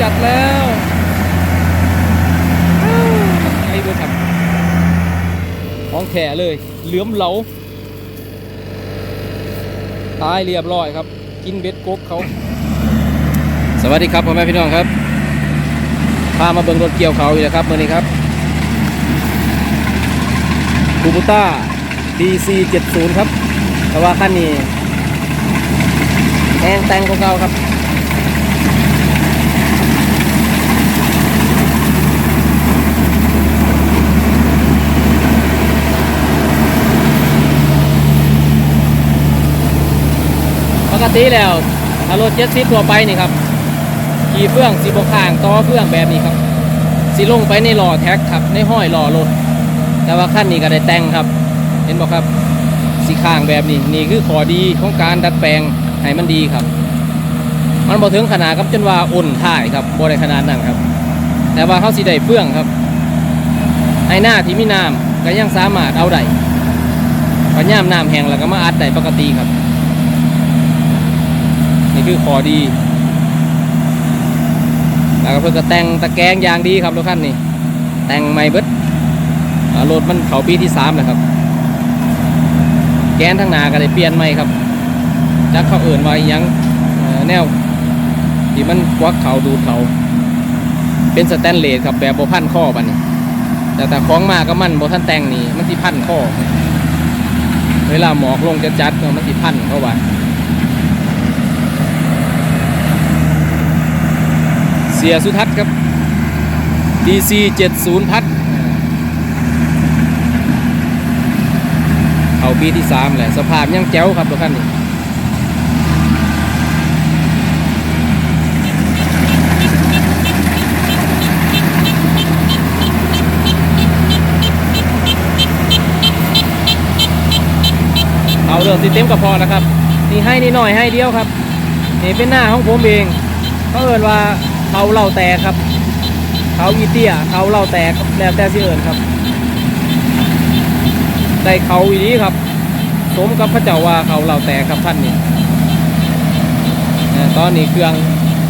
จัดแล้วไอ้เบอร์ครับของแท้เลยเหลือมเหลาตายเรียบร้อยครับ กินเบ็ดกบเขา สวัสดีครับพ่อแม่พี่น้องครับพามาเบิ่งรถเกี่ยวเขาอยู่แล้วครับเมื่อนี้ครับคูบูต้า DC 70 ครับแต่ว่าคันนี้แห้งแตงของเก่าครับ ติแล้วถ้ารถเจ็ตซีทั่วไปนี่ครับขี่เฟื่องสีบกข้างต่อเฟื่องแบบนี้ครับสีลงไปในหล้อแท็กครับในห้อยหล้อรถแต่ว่าขั้นนี้ก็ได้แต่งครับ เห็นบอกครับสีข้างแบบนี้นี่คือขอดีของการดัดแปลงให้มันดีครับ มันบ่ถึงขนาดครับจนว่าอุ่นถ่ายครับบ่ได้ขนาดนั้นครับ แต่ว่าเขาสีได้เฟื่องครับไอหน้าที่มีน้ำก็ยังสามารถเอาได้พอย่ามน้ำแห้งแล้วก็มาอัดได้ปกติครับ คือขอดีแล้วก็เพิ่งก็แต่งตะแกรงอย่างดีครับรถคันนี้ แต่งใหม่เบิดรถมันเขาปีที่สามแล้วครับ แกนทั้งหนาก็ได้เปลี่ยนใหม่ครับจักเขาเอื่นไว้ยังเอ่อแนวที่มันควักเขาดูเขาเป็นสแตนเลสครับแบบโบพันข้อบันี้แต่แต่คล้องมาก็มันโบท่านแต่งนี่มันที่พันข้อ เวลาหมอกลงจะจัดมันที่พันเข้าไป สียสุทัศน์ครับ DC 70พัดเอาปีที่ 3 แหละ สภาพยังแจ๋วครับรถคันนี้เอาเรื่องสิเต็มก็พอนะครับ นี่ให้นี่หน่อยให้เดียวครับ นี่เป็นหน้าของผมเองเขาเอินว่า เขาเหล่าแตกครับ เขาอีเตี้ยเขาเหล่าแตกแล้วแต่สิเอินครับได้เขาอีนี้ครับ สมกับพระเจ้าว่าเขาเหล่าแตกครับท่านนี่ตอนนี้เครื่อง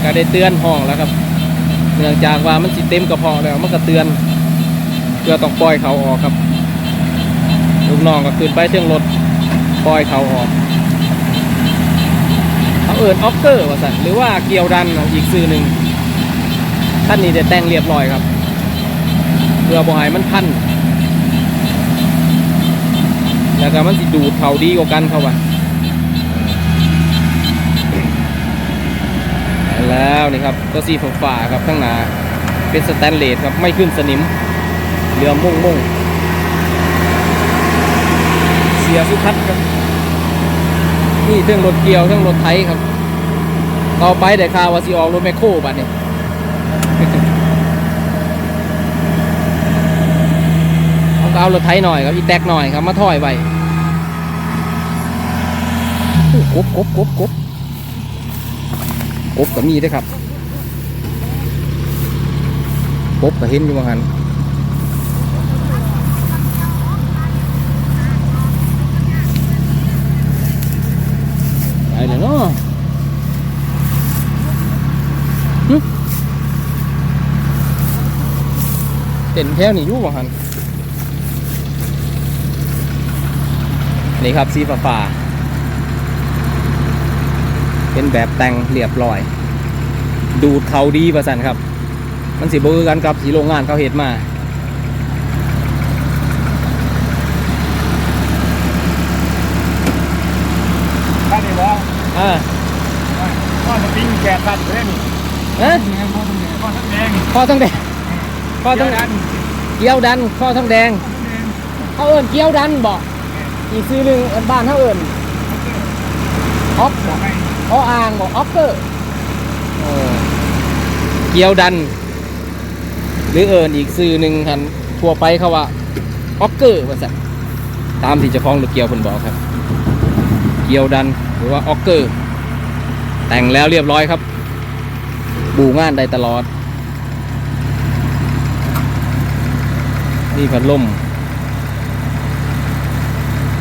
ก็ได้เตือนห้องแล้วครับเนื่องจากว่ามันสิเต็มกระเพาะแล้วมันก็เตือนเพื่อต้องปล่อยเขาออกครับลูกน้องก็ขึ้นไปเทิงรถปล่อยเขาออกเขาเอิญออกเกอร์ว่าสันหรือว่าเกียวดันอีกซื่อหนึ่ง ท่านนี้จะแต่งเรียบร้อยครับเพื่อบ่ให้มันพันแล้วก็มันสิดูดเขาดีกว่ากันเข้าว่าแล้วนี่ครับตัวซีฝ่าครับข้างหน้าเป็นสแตนเลสครับไม่ขึ้นสนิมเรือมุ่งมุ่งเสียสุทัศครับนี่เครื่องรถเกียวเครื่องรถไถครับ ต่อไปแต่ข่าวว่าสิออกรถแมคโครบัดนี้เอาก็ เอารถไถหน่อยครับอีแตกหน่อยครับมาถอยไว้โอ้กบกบกบกบกบก็มีด้วยครับกบก็เห็นอยู่ว่างันไปเลยเนาะเต็นแถวนี่อยู่ว่างัน นี่ครับสีฟ้าฟ้าๆเป็นแบบแต่งเรียบร้อย ดูดเขาดีประสันครับ มันสิบคือกันกับสีโรงงานเขาเห็ดมาข้านี่ว่าอ่าข้อสปริงแกะตัดเลยนี่เอ๊ะข้อทั้งแดงข้อต้องแดงข้อต้องดันเกี้ยวดันข้อต้องแดงเขาเอิญเกี้ยวดันบอก อีกซื้อหนึ่งบ้านเขาเอิญออฟบอกให้ออ่างบอกออฟเกอร์เกียวดัน หรือเอิญอีกซื้อหนึ่งคันทั่วไปเขาว่าออกเกอร์ว่าสันตามที่เจ้าของหรถเกียวเพิ่นบอกครับ เกียวดันหรือว่าออกเกอร์ แต่งแล้วเรียบร้อยครับ บูงานได้ตลอด นี่พัดลม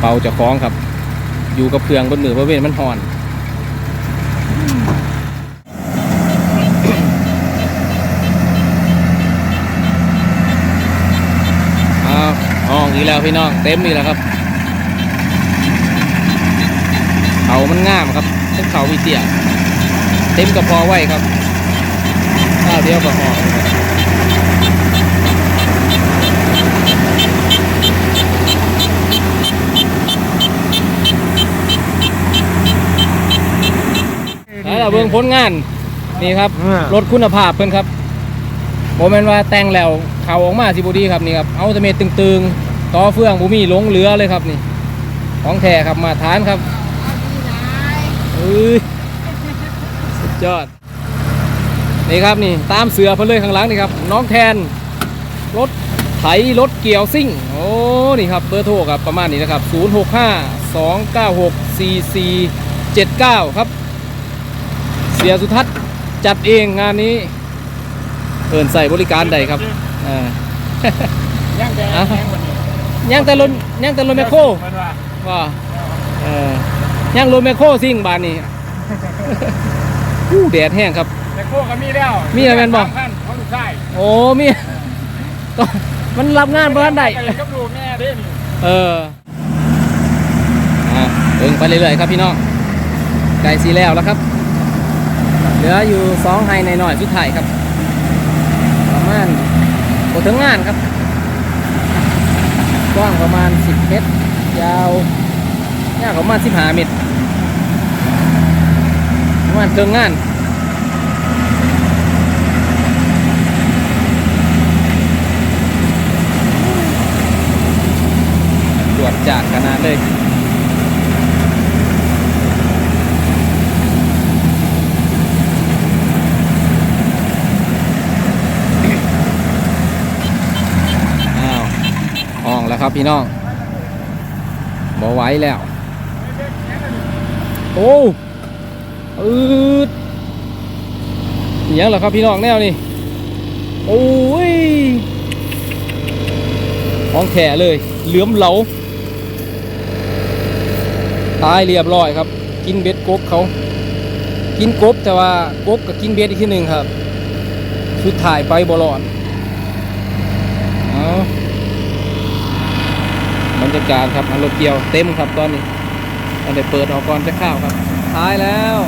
เป่าจะคล้องครับ อยู่กับเพืองบนมือบะเว้มันหอนอาห้องอีกแล้วพี่น้องเต็มนี่แล้วครับเขามันง่ามครับเส้นเขามีเตี้ยเต็มกระพอไว้ครับข้าวเดียวกระพอ เราเบิ่งผลงานนี่ครับรถคุณภาพเพิ่นครับโมเมนว่าแต่งแล้วเขาออกมาสิบุดีครับนี่ครับเอาตะเมตตึงๆต่อเฟืองบุมีหลงเหลือเลยครับนี่ ของแท้ครับมาทานครับเอ้ยสุดยอดนี่ครับนี่ตามเสือเพิ่นเลยข้างหลังนี่ครับน้องแทนรถไถรถเกี่ยวซิ่ง โอ้นี่ครับเบอร์โทรครับประมาณนี้นะครับ 065 296 4479 ครับ เสียสุทัศน์จัดเองงานนี้เอินใส่บริการใดครับอ่าย่างแดงอะแดงวันนี้ย่างแต่รถย่างแต่รถแมคโครมันว่าว่าเออย่างรถแมคโครซิ่งบานนี้อู้แดดแห้งครับแต่โคก็มีแล้วมีอะไรแม่นบ่สาขั้นของลูกชายโอ้มีก็มันรับงานบ้านใดไปกับลูกแม่เด้นี่เอออะเบิ่งไปเรื่อยๆครับพี่น้องไก่สีแล้วแล้วครับเห ลืออยู่สองไฮในหน่อยสุดท้ายครับ ประมาณโอถึงงานครับ กว้างประมาณ 10 เมตร ยาวยาวประมาณ15เมตร ประมาณเกิงงานตรวจจากขนาดเลย อ้าวห้องแล้ว ครับพี่น้องบ่ไหวแล้ว โอ้อืดอหยังเหรอครับพี่น้องแนวนี่โอ้ยของแข็เลย เหลือมเหลาตายเรียบร้อยครับ กินเบ็ดกบเขา กินกบแต่ว่ากบกับกินเบ็ดอีกทีหนึ่งครับ สุดท้ายไปบอลอดเอาบ รรยากาศครับอารถเกี่ยวเต็มครับตอนนี้ตอนได้เปิดออกก่อนจะข้าวครับ ท้ายแล้ว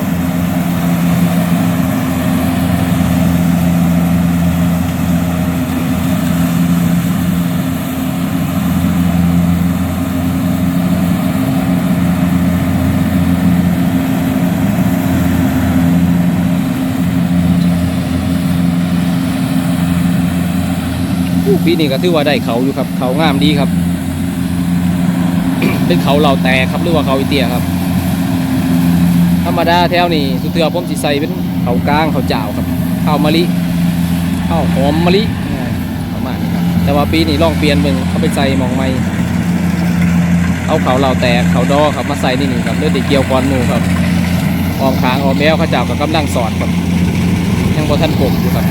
ปีนี้ก็ถือว่าได้เขาอยู่ครับ เขางามดีครับ เป็นเขาเหล่าแตกครับหรือว่าเขาอีเตียครับ ธรรมดาแถวนี้สุดเทือผมสิใส่เป็นเขากลางเขาเจ้าครับข้าวมะลิข้าวหอมมะลิอ่าประมาณนี้ครับแต่ว่าปีนี้ลองเปลี่ยนเบิ่งเขาไปใส่มองไม่เอาเขาเหล่าแตกเขาดอครับมาใส่นี่นี่ครับเลือดเกี่ยวก้อนหมูครับออมคางออมแมวเขาเจ้ากับกำลังสอดครับยังบ่ทันผมอยู่ครับ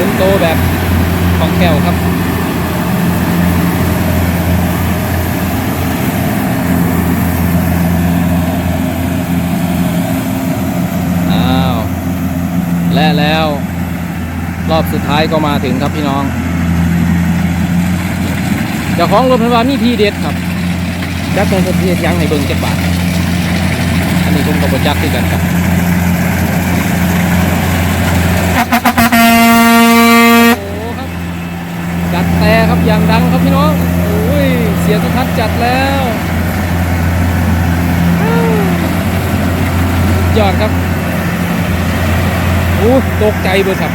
ลุ้นโตแบบของแก้วครับ อ้าว และแล้ว รอบสุดท้ายก็มาถึงครับพี่น้องเจ้าของรถพยาบาลมีทีเด็ดครับจักเป็นประเทศยังให้เบิ่งเจ็ดบาทอันนี้ผมกับบจักที่กันครับโอ้ครับจัดแต่ครับอย่างดังครับพี่น้องโอ้ยเสียงสุทัศน์จัดแล้วยอดครับ ตกใจเบิดครับ